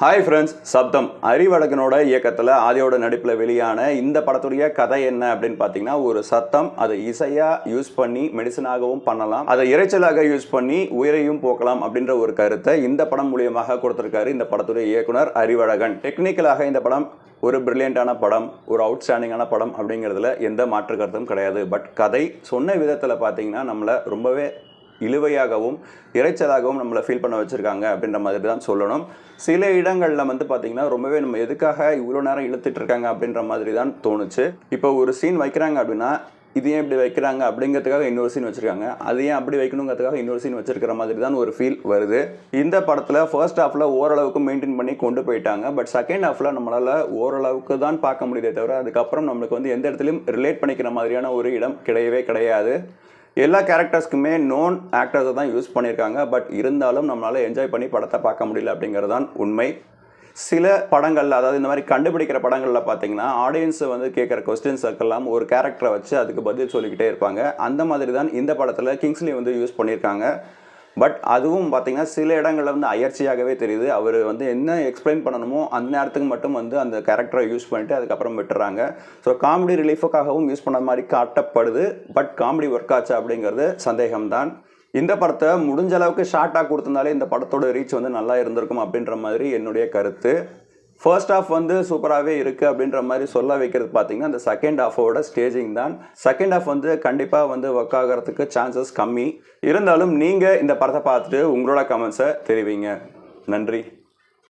Hi friends சப்தம். அறிவழகனோட இயக்கத்தில் ஆதியோட நடிப்பில் வெளியான இந்த படத்துடைய கதை என்ன அப்படின்னு பார்த்தீங்கன்னா ஒரு சத்தம். அதை இசையாக யூஸ் பண்ணி மெடிசனாகவும் பண்ணலாம். அதை இறைச்சலாக யூஸ் பண்ணி உயிரையும் போக்கலாம் அப்படின்ற ஒரு கருத்தை இந்த படம் மூலியமாக கொடுத்துருக்காரு இந்த படத்துடைய இயக்குனர் அறிவழகன். டெக்னிக்கலாக இந்த படம் ஒரு பிரில்லியண்டான படம் ஒரு அவுட்ஸ்டாண்டிங்கான படம் அப்படிங்கிறதுல எந்த மாற்று கருத்தும் கிடையாது. பட் கதை சொன்ன விதத்தில் பார்த்தீங்கன்னா நம்மளை ரொம்பவே இழுவையாகவும் இறைச்சலாகவும் நம்மளை ஃபீல் பண்ண வச்சுருக்காங்க அப்படின்ற மாதிரி தான் சொல்லணும். சில இடங்களில் வந்து பார்த்திங்கன்னா ரொம்பவே நம்ம எதுக்காக இவ்வளோ நேரம் இழுத்துட்டு இருக்காங்க அப்படின்ற மாதிரி தான் தோணுச்சு. இப்போ ஒரு சீன் வைக்கிறாங்க அப்படின்னா இது ஏன் இப்படி வைக்கிறாங்க அப்படிங்கிறதுக்காக இன்னொரு சீன் வச்சுருக்காங்க. அது ஏன் அப்படி வைக்கணுங்கிறதுக்காக இன்னொரு சீன் வச்சிருக்கிற மாதிரி தான் ஒரு ஃபீல் வருது. இந்த படத்தில் ஃபர்ஸ்ட் ஹாஃபில் ஓரளவுக்கு மெயின்டைன் பண்ணி கொண்டு போயிட்டாங்க. பட் செகண்ட் ஹாஃபில் நம்மளால் ஓரளவுக்கு தான் பார்க்க முடியுதே தவிர அதுக்கப்புறம் நம்மளுக்கு வந்து எந்த இடத்துலையும் ரிலேட் பண்ணிக்கிற மாதிரியான ஒரு இடம் கிடையவே கிடையாது. எல்லா கேரக்டர்ஸ்க்குமே நோன் ஆக்டர்ஸை தான் யூஸ் பண்ணியிருக்காங்க. பட் இருந்தாலும் நம்மளால் என்ஜாய் பண்ணி படத்தை பார்க்க முடியல அப்படிங்கிறது தான் உண்மை. சில படங்களில் அதாவது இந்த மாதிரி கண்டுபிடிக்கிற படங்களில் பார்த்தீங்கன்னா ஆடியன்ஸை வந்து கேட்குற கொஸ்டின்ஸுக்கெல்லாம் ஒரு கேரக்டரை வச்சு அதுக்கு பதில் சொல்லிக்கிட்டே இருப்பாங்க. அந்த மாதிரி தான் இந்த படத்தில் கிங்ஸ்லி வந்து யூஸ் பண்ணியிருக்காங்க. பட் அதுவும் பார்த்தீங்கன்னா சில இடங்களில் வந்து அயற்சியாகவே தெரியுது. அவர் வந்து என்ன எக்ஸ்பிளைன் பண்ணணுமோ அந்த நேரத்துக்கு மட்டும் வந்து அந்த கேரக்டரை யூஸ் பண்ணிட்டு அதுக்கப்புறம் விட்டுறாங்க. ஸோ காமெடி ரிலீஃபுக்காகவும் யூஸ் பண்ண மாதிரி காட்டப்படுது. பட் காமெடி ஒர்க் ஆச்சு அப்படிங்கிறது சந்தேகம்தான். இந்த படத்தை முடிஞ்ச அளவுக்கு ஷார்ட்டாக கொடுத்திருந்தாலே இந்த படத்தோட ரீச் வந்து நல்லா இருந்திருக்கும் அப்படின்ற மாதிரி என்னுடைய கருத்து. ஃபர்ஸ்ட் ஆஃப் வந்து சூப்பராகவே இருக்குது அப்படின்ற மாதிரி சொல்ல வைக்கிறது பார்த்தீங்கன்னா அந்த செகண்ட் ஹாஃபோட ஸ்டேஜிங் தான். செகண்ட் ஆஃப் வந்து கண்டிப்பாக வந்து ஒர்க் ஆகிறதுக்கு சான்சஸ் கம்மி. இருந்தாலும் நீங்கள் இந்த படத்தை பார்த்துட்டு உங்களோட கமெண்ட்ஸை தெரிவிங்க. நன்றி.